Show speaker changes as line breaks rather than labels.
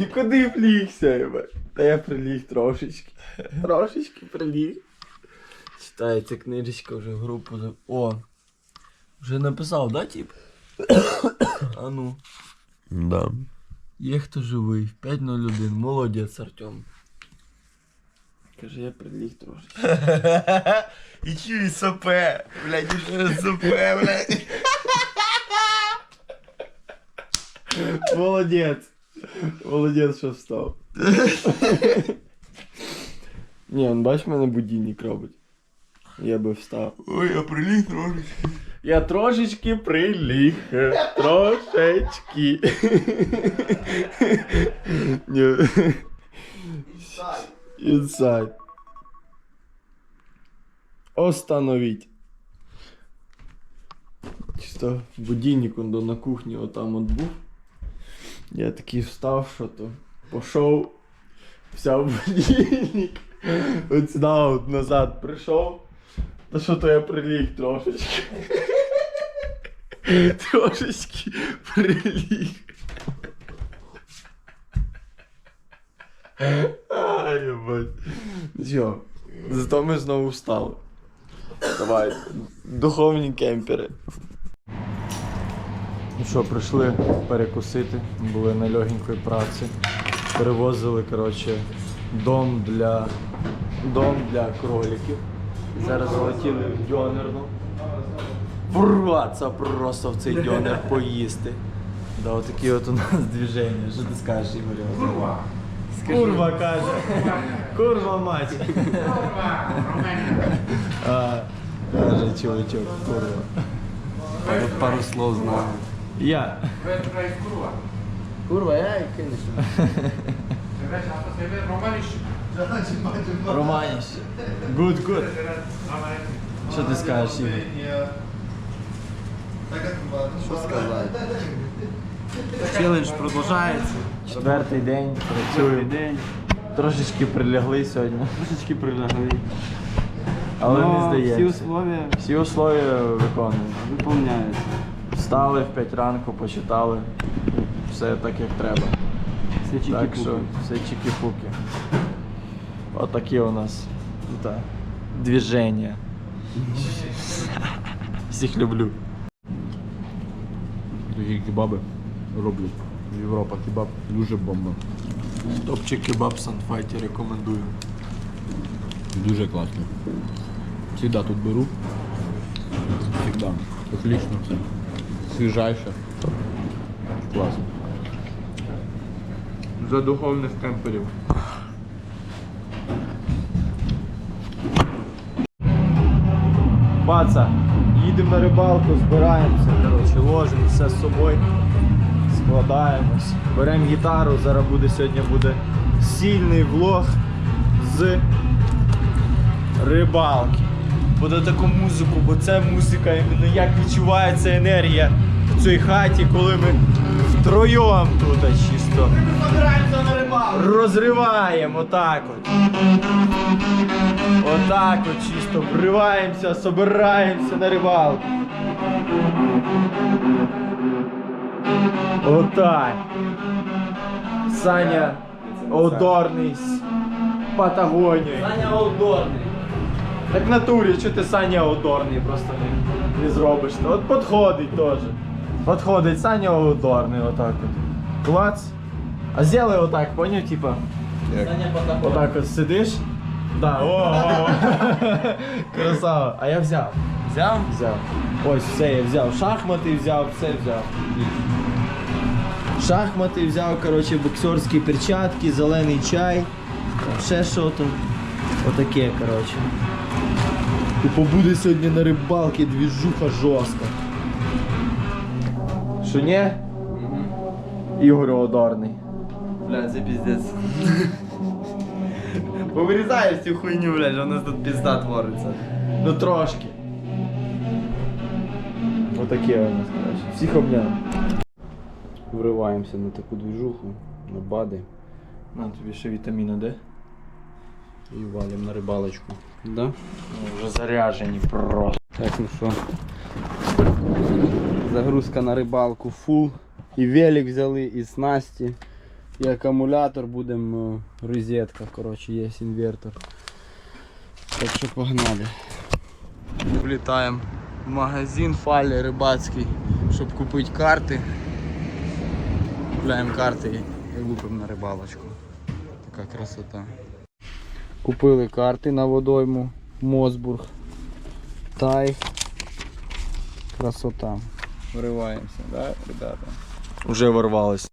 Ти куди влігся, ебать? Та я приліг трошечки. Трошечки приліг. Читається книжечка вже групу. за- О! Вже написав, да, тип? а ну.
Да.
Є хто живий. 501. Молодець, Артем. Каже, я приліг трошечки.
І чую сопе, блядь, уже сопе, блядь.
Молодець. Молодець, що встав. Ні, он бач, мене будильник робить. Я би встав.
Ой, я приліг трошечки.
Я трошечки приліг. Трошечки. Ні. Інсайд. Остановіть. Чисто будильник он до на кухні отам от був. Я такий встав, що то пішов, взяв будильник, от сюди от назад прийшов. Та що то я приліг трошечки. Трошечки приліг. Ай, ебать. Ну зато ми знову встали. Давай, духовні кемпери. Ну що, прийшли перекусити, були на легенької праці. Перевозили, коротше, дом для, дом для кроликів. Зараз залетіли в дьонерну. Врватися просто в цей дьонер поїсти. Да, отакі от у нас движення. Що ти скажеш, Ігорю? Курва. Курва каже. Курва мать. А, Каже чувачок, курва.
Пару, пару слов знаю.
Я.
Kurwa, ja, конечно.
Романіш. Good, good. Що ти скажеш, Ігор?
Що сказати? Челендж продовжається.
Четвертий день, працюю.
день.
Трошечки прилягли сьогодні.
Трошечки прилягли.
Але не здається.
Всі условия
Всі условия виконуємо. Встали в 5 ранку, почитали. Все так як треба.
Все
Так
чики
що все чики-пуки. Отакі у нас тут движення. Всіх люблю.
Такі кебаби роблять. Європа кебаб дуже бомба.
Топчик кебаб Санфайті рекомендую.
Дуже класно. Всегда тут беру. Всегда. Отлично все. Свіжайше. Класно.
За духовних кемперів. Паца, їдемо на рибалку, збираємося, коротше, ложимо все з собою, складаємось, беремо гітару, зараз буде сьогодні буде сильний влог з рибалки. Буде таку музику, бо це музика, як відчувається енергія в цій хаті, коли ми втроєм тут чисто. Розриваємо отак от. Отак от чисто вриваємося, собираємося на рибалку. Отак. Саня Одорний з Патагонії.
Саня Олдорний.
Так в натурі, що ти Саня Одорний просто не, не зробиш. От підходить теж. Підходить Саня Одорний, отак от. Клац. А зробили отак, поняв, типа? Отак от сидиш. Да, о, о, о. Красава. А я взяв.
Взяв?
Взяв. Ось все я взяв. Шахмати взяв, все взяв. Шахмати взяв, коротше, боксерські перчатки, зелений чай, там ще що то. Отаке, коротше. Тупо буде сьогодні на рибалці двіжуха жорстка. Що ні? Ігор Одарний.
Бля, це піздець. Повирізаєш цю хуйню, блядь, у нас тут пізда твориться.
Ну трошки. Отаке у нас, коротше. Всіх обняв.
Вриваємося на таку двіжуху, на бади
На тобі ще вітаміна Д.
і валим на рибалочку. Да?
Ну, вже заряжені просто.
Так, ну що. Загрузка на рибалку фул. І велик взяли, і снасті. І акумулятор будемо е, розетка, коротше, є інвертор. Так що погнали.
Влітаємо в магазин Фалі рибацький, щоб купити карти. Купляємо карти і лупимо на рибалочку. Така красота.
Купили карти на водойму, Мосбург, Тай. Красота.
Вриваємося, да, ребята? Уже ворвались.